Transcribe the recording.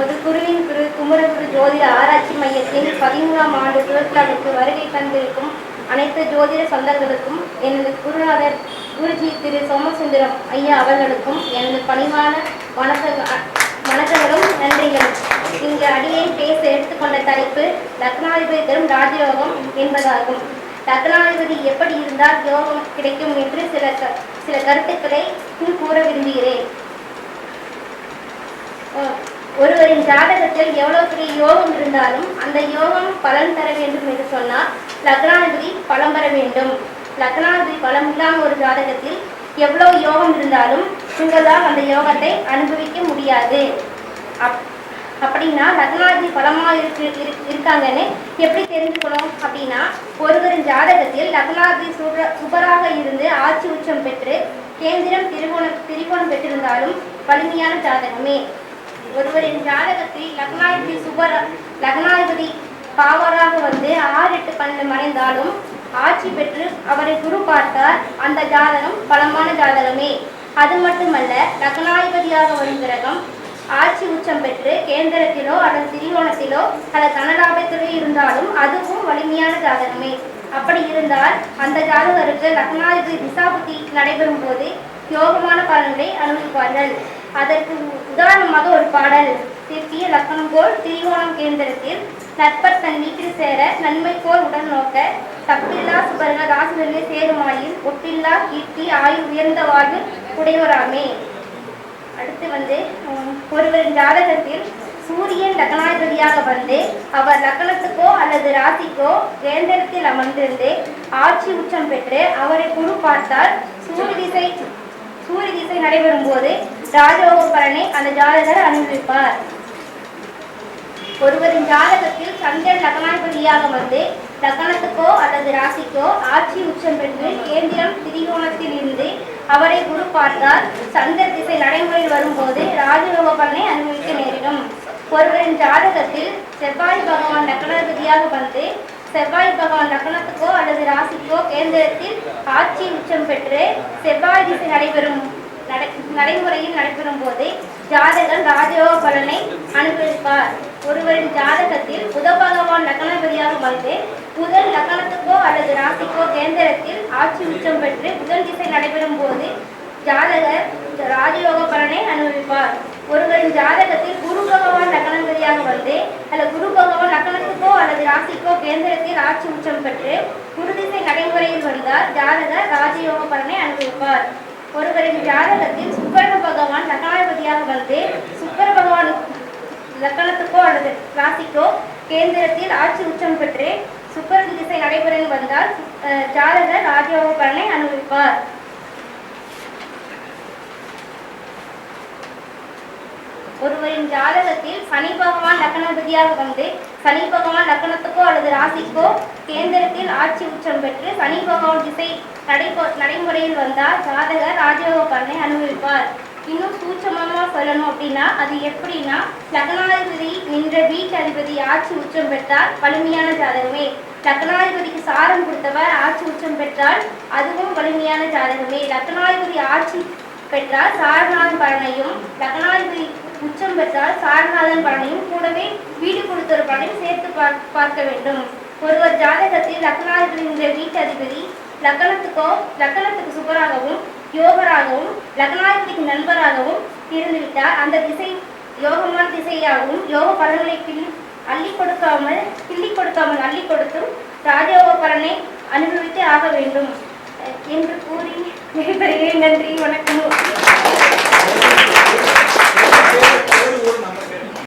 தற்போது குருவின் குரு குமரகுரு ஜோதிட ஆராய்ச்சி மையத்தின் பதிமூணாம் ஆண்டு திருவிழாவிற்கு வருகை தந்திருக்கும் அனைத்து ஜோதிட சொந்தங்களுக்கும் எனது குருநாதர் குருஜி திரு சோமசுந்தரம் ஐயா அவர்களுக்கும் எனது பணிவான வணக்க வணக்கங்களும் நன்றிகளும் இங்கு அடியை பேச எடுத்துக்கொண்ட தலைப்பு லக்னாதிபதி தரும் ராஜயோகம் என்பதாகும். லக்னாதிபதி எப்படி இருந்தால் யோகம் கிடைக்கும் என்று சில சில கருத்துக்களை கூற விரும்புகிறேன். ஒருவரின் ஜாதகத்தில் எவ்வளவு பெரிய யோகம் இருந்தாலும் அந்த யோகம் பலன் தர வேண்டும் என்று சொன்னால் லக்னாதிபதி பலம் பெற வேண்டும். லக்னாதிபதி பலம் இல்லாமல் ஒரு ஜாதகத்தில் எவ்வளவு யோகம் இருந்தாலும் உங்களால் அந்த யோகத்தை அனுபவிக்க முடியாது. அப் அப்படின்னா லக்னாதி பலமாக இருக்கு இருக்காங்கன்னு எப்படி தெரிஞ்சுக்கணும் அப்படின்னா ஒருவரின் ஜாதகத்தில் லக்னாதி சுப சுபராக இருந்து ஆட்சி உச்சம் பெற்று கேந்திரம் திரிகோணம் திரிகோணம் பெற்றிருந்தாலும் வலிமையான ஜாதகமே. ஒருவரின் ஜாதகத்தில் லக்னாதிபதி சுபர லக்னாதிபதி பாவராக வந்து ஆறு எட்டு பன்னெண்டு மறைந்தாலும் ஆட்சி பெற்று அவரை குரு பார்த்தார். அந்த ஜாதகம் பலமான ஜாதகமே. அது மட்டுமல்ல லக்னாதிபதியாக வரும் கிரகம் ஆட்சி உச்சம் பெற்று கேந்திரத்திலோ அல்லது திரிகோணத்திலோ அல்லது தனலாபத்திலோ இருந்தாலும் அதுவும் வலிமையான ஜாதகமே. அப்படி இருந்தால் அந்த ஜாதகருக்கு லக்னாதிபதி திசாபுத்தி நடைபெறும் போது யோகமான பலன்களை அனுபவிப்பார்கள். அதற்கு உதாரணமாக ஒரு பாடல். திருத்திய லக்கணம் போல் திரிகோணம் கேந்திரத்தில் நட்பர் தன் வீட்டில் சேர நன்மை போல் உடன் நோக்க தப்பில்லா சுபர்கள் ராசிகளிலே சேருமாயில் ஒப்பில்லா கீர்த்தி ஆயுள் உயர்ந்த வாழ்வு உடையோராமே அடுத்து வந்து ஒருவரின் ஜாதகத்தில் சூரியன் லக்னாதிபதியாக வந்து அவர் லக்னத்துக்கோ அல்லது ராசிக்கோ கேந்திரத்தில் அமர்ந்திருந்து ஆட்சி உச்சம் பெற்று அவரை குழு பார்த்தால் சூரிய திசை சூரிய திசை நடைபெறும் போது ராஜயோக பலனை அந்த ஜாதகர் அனுபவிப்பார். ஒருவரின் ஜாதகத்தில் சந்திரன் லக்னாதிபதியாக வந்து லக்னத்துக்கோ அல்லது ராசிக்கோ ஆட்சி உச்சம் பெற்று கேந்திரம் திரிகோணத்தில் இருந்து அவரை குரு பார்த்தால் சந்திர திசை நடைமுறையில் வரும்போது ராஜயோக பலனை அனுபவிக்க நேரிடும். ஒருவரின் ஜாதகத்தில் செவ்வாய் பகவான் லக்னாதிபதியாக வந்து செவ்வாய் பகவான் லக்னத்துக்கோ அல்லது ராசிக்கோ கேந்திரத்தில் ஆட்சி உச்சம் பெற்று செவ்வாய் திசை நடைபெறும் நடைமுறையில் நடைபெறும் போது ஜாதகர் ராஜயோக பலனை அனுபவிப்பார். ஒருவரின் ஜாதகத்தில் புத பகவான் லக்னாதிபதியாக வந்து புதன் லக்னத்துக்கோ அல்லது ராசிக்கோ கேந்திரத்தில் ஆட்சி உச்சம் பெற்று புதன் திசை நடைபெறும் போது ஜாதகர் ராஜயோக பலனை அனுபவிப்பார். ஒருவரின் ஜாதகத்தில் குரு பகவான் லக்னாதிபதியாக வந்து அல்லது குரு பகவான் லக்னத்துக்கோ அல்லது ராசிக்கோ கேந்திரத்தில் ஆட்சி உச்சம் பெற்று குரு திசை நடைமுறையில் வந்தால் ஜாதகர் ராஜயோக பலனை அனுபவிப்பார். ஒருவரின் ஜாதகத்தில் சுக்கர பகவான் லக்னாதிபதியாக வந்து சுக்கர பகவான் லக்கணத்துக்கோ அல்லது ராசிக்கோ கேந்திரத்தில் ஆட்சி உச்சம் பெற்று சுக்கர திசை நடைபெறும் வந்தால் அஹ், ஜாதகர் ராஜயோக பலனை அனுபவிப்பார். ஒருவரின் ஜாதகத்தில் சனி பகவான் லக்னாதிபதியாக வந்து சனி பகவான் லக்னத்துக்கோ அல்லது ராசிக்கோ கேந்திரத்தில் ஆட்சி உச்சம் பெற்று சனி பகவான் திசை நடைபோ நடைமுறையில் வந்தால் ஜாதகர் ராஜயோக பலனை அனுபவிப்பார். இன்னும் சூட்சமமா சொல்லணும் அப்படின்னா அது எப்படின்னா லக்னாதிபதி நின்ற வீட்டு அதிபதி ஆட்சி உச்சம் பெற்றால் வலிமையான ஜாதகமே. லக்னாதிபதிக்கு சாரம் கொடுத்தவர் ஆட்சி உச்சம் பெற்றால் அதுவும் வலிமையான ஜாதகமே. லக்னாதிபதி ஆட்சி பெற்றால் சாரநாத பலனையும் பெற்றால் சாரநாதன் பலனையும் கூடவே வீடு கொடுத்தொரு பலனையும் சேர்த்து பார்க்க வேண்டும். ஒருவர் ஜாதகத்தில் லக்னாதிபதி என்ற வீட்டு அதிபதி லக்னத்துக்கோ லக்னத்துக்கு சுபராகவும் யோகராகவும் லக்னாதிபதிக்கு நண்பராகவும் இருந்துவிட்டால் அந்த திசை யோகமான திசையாகவும் யோக பலன்களை கிள்ளி அள்ளி கொடுக்காமல் கிள்ளி கொடுக்காமல் அள்ளி கொடுத்தும் ராஜயோக பலனை அனுபவித்து ஆக வேண்டும். என்று கூறி நன்றி வணக்கம்.